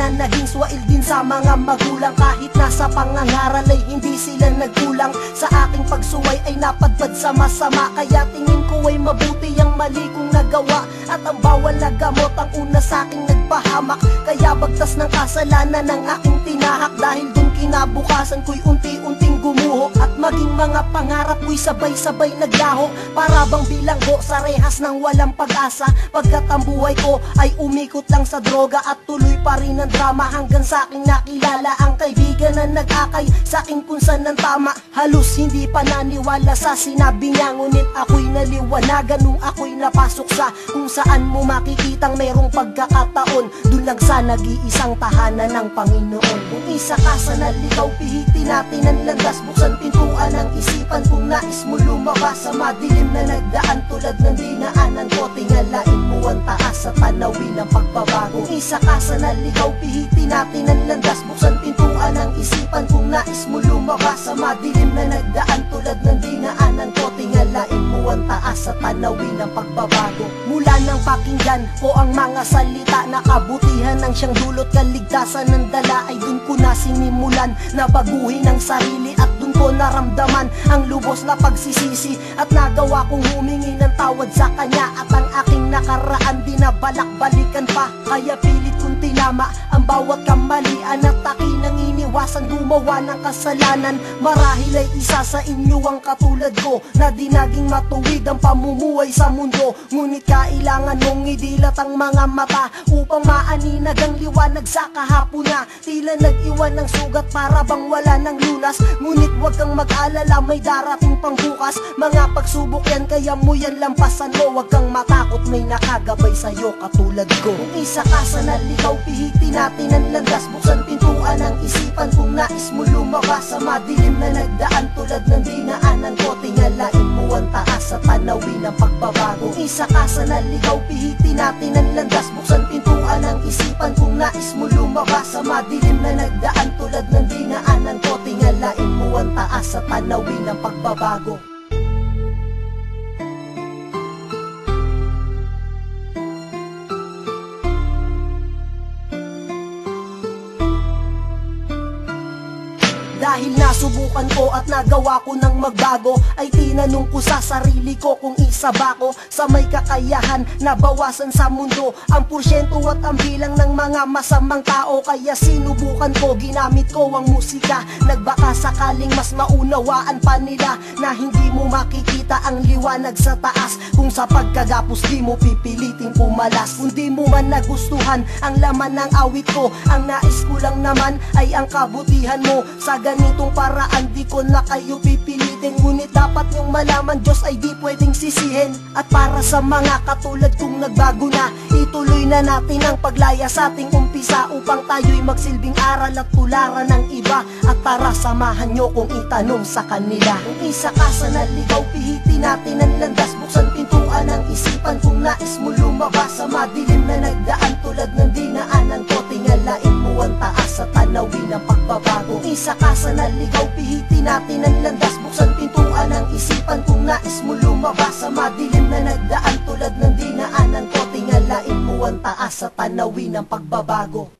tanan naging swail din sa mga magulang. Kahit nasa pangangaral ay hindi sila nagkulang. Sa aking pagsuway ay napadpad sa masama. Kaya tingin ko ay mabuti ang mali kong nagawa. At ang bawal na gamot ang una sa aking nagpahamak. Kaya bagtas ng kasalanan ang aking tinahak. Dahil dun kinabukasan ko'y unti-unting gumuho At maging mga pangarap ko'y sabay-sabay naglaho. Para bang bilanggo sa rehas ng walang pag-asa Pagkat ang buhay ko ay umikot lang sa droga At tuloy pa rin ang drama. Hanggang sa aking nakilala Ang kaibigan na nag-akay sa aking kung saan ang tama. Halos hindi pa naniwala sa sinabi niya Ngunit ako'y naliwanagan nung ako'y napasok sa Kung saan mo makikitang merong pagkakataon. Doon lang sa nag-iisang tahanan ng Panginoon. Kung isa ka sa naligaw, pihitin natin ang landas Buksan pintuan ng isipan. Kung nais mo lumabas Sa madilim na nagdaan. Tulad ng dinaanan ko Tingalain mo ang taas. Sa tanawin ng pagbabago. Isa ka sa naligaw, pihitin natin ang landas Buksan pintuan ng isipan. Kung nais mo lumabas Sa madilim na nagdaan. Tulad ng dinaanan ko Tingalain mo ang taas. Sa tanawin ng pagbabago. Mula nang pakinggan ko ang mga salita. Na kabutihan ng siyang dulot kaligtasan ng dala. Ay dun ko na sinimulan na baguhin ang sarili At dun ko naramdaman ang lubos na pagsisisi At nagawa kong humingi ng tawad sa kanya. At ang aking nakaraan di na balak-balikan pa. Kaya tinama ang bawat kamalian At aking nang iniwasan gumawa ng kasalanan. Marahil ay isa sa inyo ang katulad ko Na di naging matuwid ang pamumuhay sa mundo. Ngunit kailangan mong idilat ang mga mata Upang maaninag ang liwanag sa kahapon na. Tila nag-iwan ng sugat para bang wala ng lunas. Ngunit huwag kang mag-alala may darating pang bukas. Mga pagsubok yan kaya mo yan lampasan mo. Huwag kang matakot may nakagabay sa'yo katulad ko. Isa ka sa naligaw pihitin natin ang landas Buksan pintuan ng isipan. Kung nais mo lumabas Sa madilim na nagdaan tulad ng dinaanan ko Tingalain mo ang taas sa tanawin ng pagbabago. Isa ka sa naligaw pihitin natin ang landas Buksan pintuan ng isipan. Kung nais mo lumabas Sa madilim na nagdaan tulad ng dinaanan ko Tingalain mo ang taas sa tanawin ng pagbabago Dahil nasubukan ko at nagawa ko ng magbago. Ay tinanong ko sa sarili ko kung isa ba ko. Sa may kakayahan na bawasan sa mundo. Ang porsyento at ang bilang ng mga masamang tao. Kaya sinubukan ko, ginamit ko ang musika. Nagbaka sakaling mas maunawaan pa nila Na hindi mo makikita ang liwanag sa taas. Kung sa pagkagapos di mo pipiliting pumalas. Kung di mo man nagustuhan ang laman ng awit ko Ang nais ko lang naman ay ang kabutihan mo. Sa ganitong paraan di ko na kayo pipilitin. Ngunit dapat nyong malaman Diyos ay di pwedeng sisihin. At para sa mga katulad kong nagbago na Ituloy na natin ang paglaya sa ating umpisa Upang tayo'y magsilbing aral at tularan ng iba. At tara samahan nyo kung itanong sa kanila. Kung isa ka sa naligaw pihitin natin ang landas. Buksan pintuan ng isipan kung nais mo lumabas Sa madilim na nagdaan tulad ng isa ka sa naligaw pihitin natin ang landas. Buksan pintuan ng isipan kung nais mo lumabas. Sa madilim na nagdaan tulad ng dinaanan ko Tingalain mo ang taas sa tanawin ng pagbabago